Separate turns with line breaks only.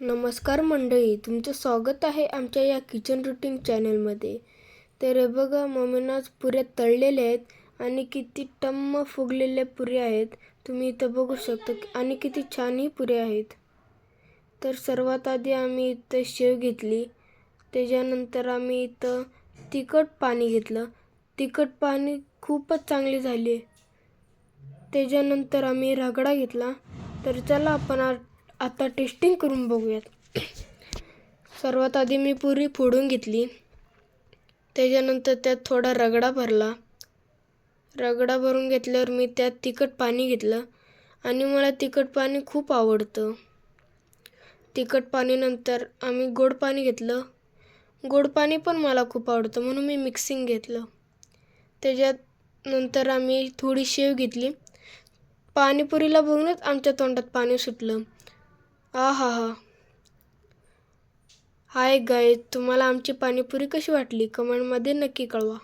नमस्कार मंडळी तुमचं स्वागत आहे आमच्या या किचन रुटीन चॅनलमध्ये. तर हे बघा मम्मीनं आज पुऱ्या तळलेल्या आहेत आणि किती टम्म फुगलेल्या पुऱ्या आहेत. तुम्ही इथं बघू शकता आणि किती छानही पुऱ्या आहेत. तर सर्वात आधी आम्ही इथं शेव घेतली. त्याच्यानंतर आम्ही इथं तिखट पाणी घेतलं. तिखट पाणी खूपच चांगली झाली त्याच्यानंतर आम्ही रगडा घेतला. तर चला आपण आज आता टेस्टिंग करून बघूयात. सर्वात आधी मी पुरी फोडून घेतली. त्याच्यानंतर त्यात थोडा रगडा भरला. रगडा भरून घेतल्यावर मी त्यात तिखट पाणी घेतलं आणि मला तिखट पाणी खूप आवडतं. तिखट पाणीनंतर आम्ही गोड पाणी घेतलं. गोड पाणी पण मला खूप आवडतं म्हणून मी मिक्सिंग घेतलं. त्याच्यात नंतर आम्ही थोडी शेव घेतली. पाणीपुरीला बघूनच आमच्या तोंडात पाणी सुटलं. आ हा. हा हाय गाय तुम्हाला आमची पाणीपुरी कशी वाटली? कमेंटमध्ये नक्की कळवा.